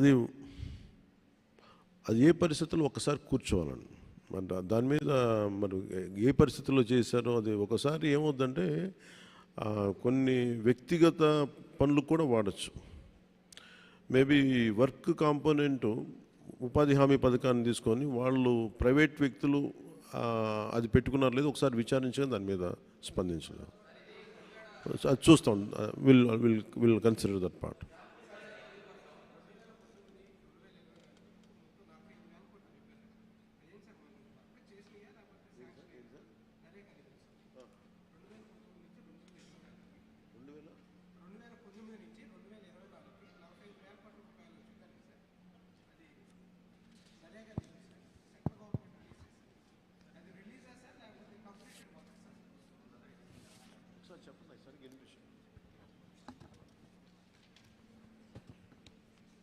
అది అది ఏ పరిస్థితుల్లో ఒకసారి కూర్చోవాలండి మరి దాని మీద మరి ఏ పరిస్థితుల్లో చేశారో అది ఒకసారి ఏమవుద్దంటే కొన్ని వ్యక్తిగత పనులు కూడా వాడచ్చు. మేబీ వర్క్ కాంపోనెంట్ ఉపాధి హామీ పథకాన్ని తీసుకొని వాళ్ళు ప్రైవేట్ వ్యక్తులు అది పెట్టుకున్నారు లేదు ఒకసారి విచారించగా దాని మీద స్పందించడం. అది చూస్తాం. Will will will consider that part.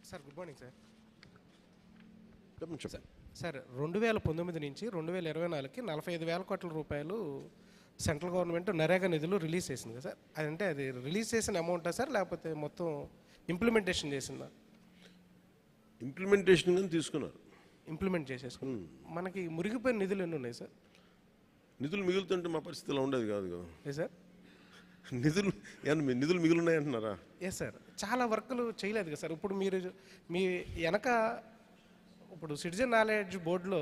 Sir good morning sir చెప్పండి చెప్పండి. సార్ రెండు వేల పంతొమ్మిది నుంచి రెండు వేల ఇరవై నాలుగుకి నలభై ఐదు వేల కోట్ల రూపాయలు సెంట్రల్ గవర్నమెంట్ నరేగా నిధులు రిలీజ్ చేసింది కదా సార్. అదంటే అది రిలీజ్ చేసిన అమౌంటా సార్ లేకపోతే మొత్తం ఇంప్లిమెంటేషన్ చేసిందా? ఇంప్లిమెంటేషన్ కానీ తీసుకున్నారు. ఇంప్లిమెంట్ చేసేసుకుని మనకి మురిగిపోయిన నిధులు ఎన్ని ఉన్నాయి సార్? నిధులు మిగులుతుంటే మా పరిస్థితి ఇలా ఉండేది కాదు కదా. ఏ సార్? నిధులు ఏమన్నా నిధులు మిగులున్నాయి అంటున్నారా? ఎస్ సార్ చాలా వర్కులు చేయలేదు కదా సార్. ఇప్పుడు మీరు మీ వెనక ఇప్పుడు సిటిజన్ నాలెడ్జ్ బోర్డులో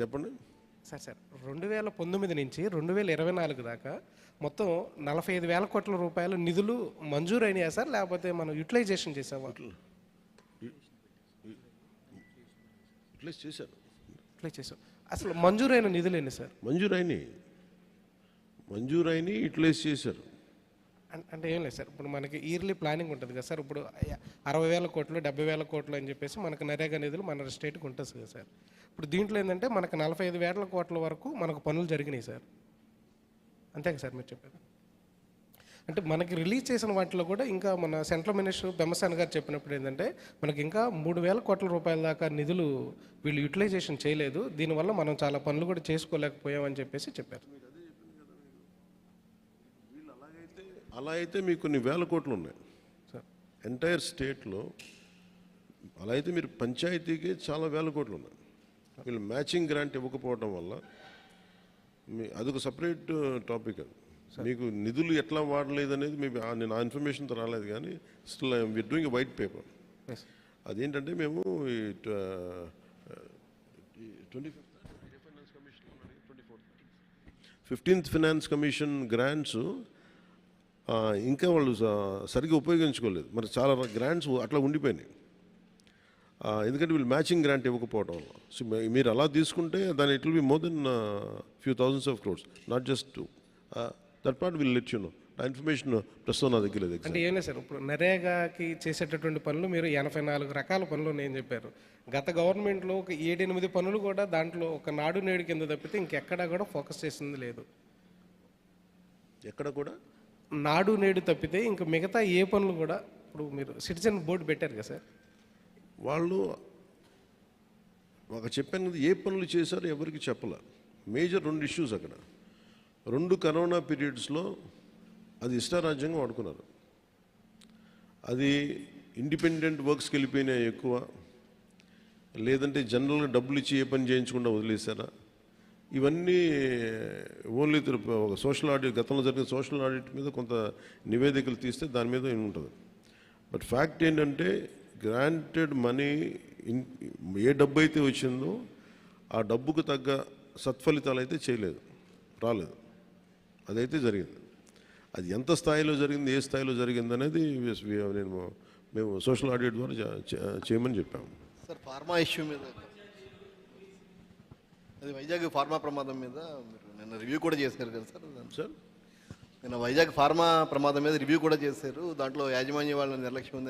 చెప్పండి? సార్ సార్ రెండు వేల పంతొమ్మిది నుంచి రెండు వేల ఇరవై నాలుగు దాకా మొత్తం నలభై ఐదు వేల కోట్ల రూపాయల నిధులు మంజూరు అయినాయా సార్? లేకపోతే మనం యూటిలైజేషన్ చేసామా? రిప్లేస్ చేశారు యూటిలైజ్ చేసాం అసలు మంజూరైన నిధులు ఎన్ని సార్? మంజూరైని. మంజూరైని యూటిలైజ్ చేశారు. అంటే ఏం లేదు సార్ ఇప్పుడు మనకి ఇయర్లీ ప్లానింగ్ ఉంటుంది కదా సార్ ఇప్పుడు అరవై వేల కోట్లు డెబ్బై వేల కోట్లు అని చెప్పేసి మనకు నరేగా నిధులు మన స్టేట్కి ఉంటుంది కదా సార్. ఇప్పుడు దీంట్లో ఏంటంటే మనకు నలభై ఐదు వేల కోట్ల వరకు మనకు పనులు జరిగినాయి సార్. అంతే కదా సార్ మీరు చెప్పేది? అంటే మనకి రిలీజ్ చేసిన వాటిలో కూడా ఇంకా మన సెంట్రల్ మినిస్టర్ బెమ్మసాని గారు చెప్పినప్పుడు ఏంటంటే మనకి ఇంకా మూడు వేల కోట్ల రూపాయల దాకా నిధులు వీళ్ళు యూటిలైజేషన్ చేయలేదు. దీనివల్ల మనం చాలా పనులు కూడా చేసుకోలేకపోయామని చెప్పేసి చెప్పారు. అలా అయితే మీకు కొన్ని వేల కోట్లు ఉన్నాయి. సార్. ఎంటైర్ స్టేట్లో అలా అయితే మీరు పంచాయతీకి చాలా వేల కోట్లు ఉన్నాయి. వీళ్ళు మ్యాచింగ్ గ్రాంట్ ఇవ్వకపోవడం వల్ల మీ అదొక సపరేట్ టాపిక్ అది. మీకు నిధులు ఎట్లా వాడలేదు అనేది మీ నేను ఆ ఇన్ఫర్మేషన్తో రాలేదు కానీ still we're doing white paper. అదేంటంటే మేము twenty fifteenth finance commission grants ఇంకా వాళ్ళు సరిగ్గా ఉపయోగించుకోలేదు. మరి చాలా గ్రాంట్స్ అట్లా ఉండిపోయినాయి. ఎందుకంటే వీళ్ళు మ్యాచింగ్ గ్రాంట్ ఇవ్వకపోవడం వల్ల. సో మీరు అలా తీసుకుంటే దాని it will be more than few thousands of crores not just that part will let you know. ఆ ఇన్ఫర్మేషన్ ప్రస్తుతం నా దగ్గర లేదు అంటే ఏం లేదు సార్ ఇప్పుడు నరేగాకి చేసేటటువంటి పనులు మీరు ఎనభై నాలుగు రకాల పనులు నేను చెప్పారు. గత గవర్నమెంట్లో ఒక ఏడెనిమిది పనులు కూడా దాంట్లో ఒక నాడు నేడు కింద తప్పితే ఇంకెక్కడా కూడా ఫోకస్ చేసింది లేదు. ఎక్కడ కూడా? నాడు నేడు తప్పితే ఇంకా మిగతా ఏ పనులు కూడా ఇప్పుడు మీరు సిటిజన్ బోర్డు పెట్టారు కదా సార్? వాళ్ళు ఒక చెప్పాను కదా ఏ పనులు చేశారో ఎవరికి చెప్పలే. మేజర్ రెండు ఇష్యూస్ అక్కడ. రెండు కరోనా పీరియడ్స్లో అది ఇష్టారాజ్యంగా వాడుకున్నారు. అది ఇండిపెండెంట్ వర్క్స్కి వెళ్ళిపోయినాయి ఎక్కువ. లేదంటే జనరల్గా డబ్బులు ఇచ్చి ఏ పని చేయించకుండా వదిలేశారా? ఇవన్నీ ఓన్లీ ఒక సోషల్ ఆడిట్ గతంలో జరిగిన సోషల్ ఆడిట్ మీద కొంత నివేదికలు తీస్తే దాని మీద ఉంటుంది బట్ ఫ్యాక్ట్ ఏంటంటే గ్రాంటెడ్ మనీ ఏ డబ్బు అయితే వచ్చిందో ఆ డబ్బుకు తగ్గ సత్ఫలితాలు అయితే చేయలేదు రాలేదు. అదైతే జరిగింది. అది ఎంత స్థాయిలో జరిగింది ఏ స్థాయిలో జరిగింది అనేది నేను మేము సోషల్ ఆడిట్ ద్వారా చేయమని చెప్పాము. సార్ ఫార్మా ఇష్యూ మీద అది వైజాగ్ ఫార్మా ప్రమాదం మీద మీరు నిన్న రివ్యూ కూడా చేశారు కదా సార్? సార్? నిన్న వైజాగ్ ఫార్మా ప్రమాదం మీద రివ్యూ కూడా చేశారు. దాంట్లో యాజమాన్య వాళ్ళ నిర్లక్ష్యం ఉందని